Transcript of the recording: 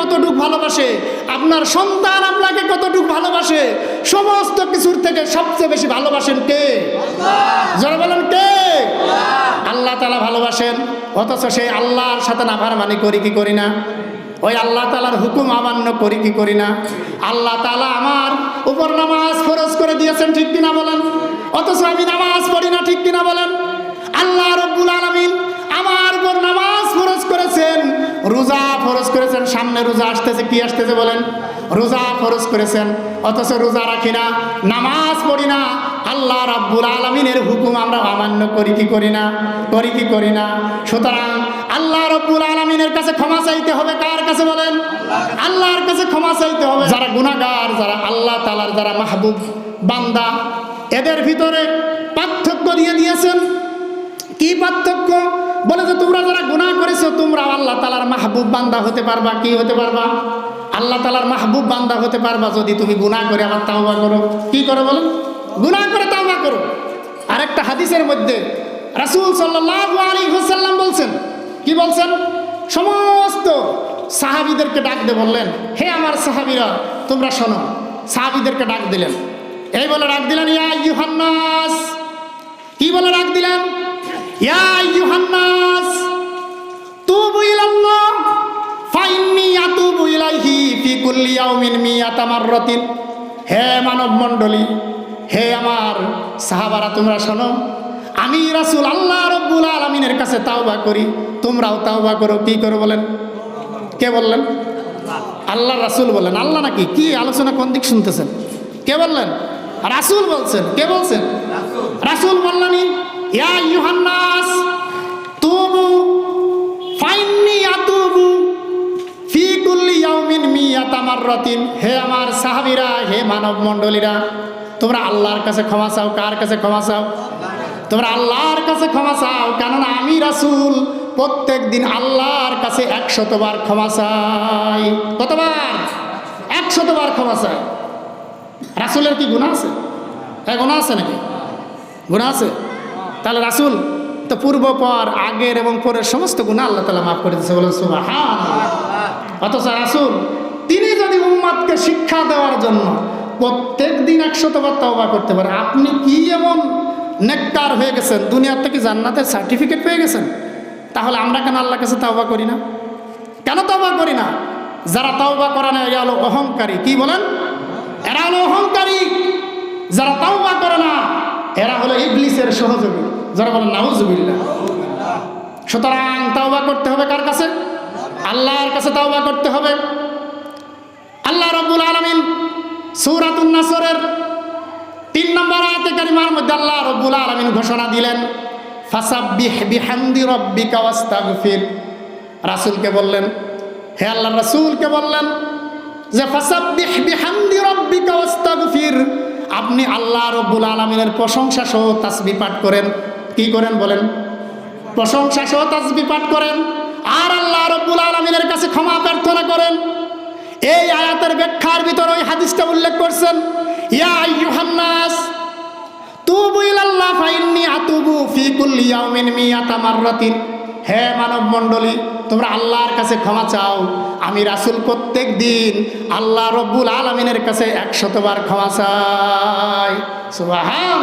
কতটুক ভালোবাসে? আপনার সন্তান আপনাকে কতটুক ভালোবাসে? সমস্ত কিছুর থেকে সবচেয়ে বেশি ভালোবাসেন কে? যারা বলেন কে? আল্লাহ তালা ভালোবাসেন, অথচ সেই আল্লাহর সাথে নাফারমানি করি কি করি না? ওই আল্লাহ তালার হুকুম আমান্য করি কি করি না? আল্লাহ তালা আমার উপর নামাজ ফরজ করে দিয়েছেন, ঠিক কিনা বলেন? অথচ আমি নামাজ পড়ি না, ঠিক কিনা বলেন? আল্লাহ রব্বুল আলমিন রোজা আসতেছে, কি আসতেছে বলেন? রোজা ফরজ করেছেন, অথচ রোজা রাখি না, নামাজ পড়ি না। আল্লাহ রাব্বুল আলমিনের হুকুম আমরা অমান্য করি, কি করি না? করি, কি করি না? সুতরাং আল্লাহ রব্বুল আলমিনের কাছে ক্ষমা চাইতে হবে, কার কাছে বলেন? আল্লাহর কাছে ক্ষমা চাইতে হবে। যারা গুনাহগার, যারা আল্লাহ তালার যারা মাহবুব বান্দা, এদের ভিতরে পার্থক্য দিয়ে দিয়েছেন। কি পার্থক্য? বলে যে তোমরা যারা গুনাহ করেছ আল্লাহ তালার মাহবুব বান্দা হতে পারবা, কি হতে পারবা? আল্লাহ তালার মাহবুব বান্দা হতে পারবা যদি তুমি গুনাহ করে আবার তাওবা করো। কি করো বলো? গুনাহ করে তাওবা করো। আরেকটা হাদিসের মধ্যে রাসূল সাল্লাল্লাহু আলাইহি ওয়াসাল্লাম বলছেন, কি বলছেন? সমস্ত সাহাবিদেরকে ডাক দিয়ে বললেন, হে আমার সাহাবিরা, তোমরা শোনো। সাহাবিদেরকে ডাক দিলেন। এই বলে ডাক দিলেন, ইয়া ইউহান্নাস কি বলে ডাক দিলেন? ইয়া ইউহান্নাস ফি কুল্লি ইয়াউমিন মিয়াতা মাররাতিন। হে মানব মণ্ডলী হে আমার সাহাবারা, তোমরা শোনো, আমি রাসূল আল্লাহ রব্বুল আলামিনের কাছে তাওবা করি। তোমরাও তাওবা করো, কি করো বলেন? কে বললেন? আল্লাহ রাসূল বললেন। আল্লাহ নাকি? কি আলোচনা কোন দিক শুনতেছেন? কে বললেন? রাসূল বলছেন। কে বলছেন? রাসূল। বললেন ইয়া ইউহান্নাস মিয়াতা মাররাতিন হে আমার সাহাবীরা, হে মানব মণ্ডলীরা তোমরা আল্লাহর কাছে ক্ষমা চাও। কার কাছে ক্ষমা চাও? তোমরা আল্লাহর কাছে ক্ষমা চাও, কেননা আমি রাসূল। প্রত্যেক দিন আল্লাহর কাছে একশতবার ক্ষমা চাই। কতবার? একশতবার ক্ষমা চাই। রাসূলের কি গুনাহ আছে? হ্যাঁ গুনাহ আছে নাকি? গুনাহ আছে? তাহলে রাসূল, তো পূর্ব, পর, আগের এবং পরের সমস্ত গুনাহ আল্লাহ তালা মাফ করে দিয়েছে। বলেন সুবহান অথচ রাসূল তিনি যদি উম্মাদকে শিক্ষা দেওয়ার জন্য প্রত্যেক দিন একশতবার তওবা করতে পারে, আপনি কি এমন নেককার হয়ে গেছেন? দুনিয়ার থেকে জান্নাতের সার্টিফিকেট পেয়ে গেছেন? তাহলে আমরা কেন আল্লাহ কাছে তওবা করি না? কেন তওবা করি না? যারা তওবা করে না, এরা হলো অহংকারী। কি বলেন? এরা হলো অহংকারী। যারা তাওবা করে না, এরা হলো ইবলিসের সহযোগী। যারা বলেন, নাউজুবিল্লাহ। সুতরাং তাওবা করতে হবে কার কাছে? আল্লাহর কাছে তাওবা করতে হবে। রব্বুল আলামিন তিন নম্বর কারিমার মধ্যে আল্লাহ রব্বুল আলামিন ঘোষণা দিলেন বললেন, হে আল্লাহ বললেন যে আপনি আল্লাহ রব্বুল আলামিনের প্রশংসা সহ তাসবিহ পাঠ করেন। কি করেন বলেন? প্রশংসা সহ তাসবিহ পাঠ করেন। আর আল্লাহ রব্বুল আলামিনের কাছে ক্ষমা প্রার্থনা করেন তার ব্যাখ্যার ভিতর ওই হাদিসটা উল্লেখ করছেন হে মানব তোমরা আল্লাহর কাছে ক্ষমা চাও। আমি রাসুল প্রত্যেক দিন আল্লাহ রব্বুল আলমিনের কাছে একশতবার ক্ষমা চাই। হ্যাঁ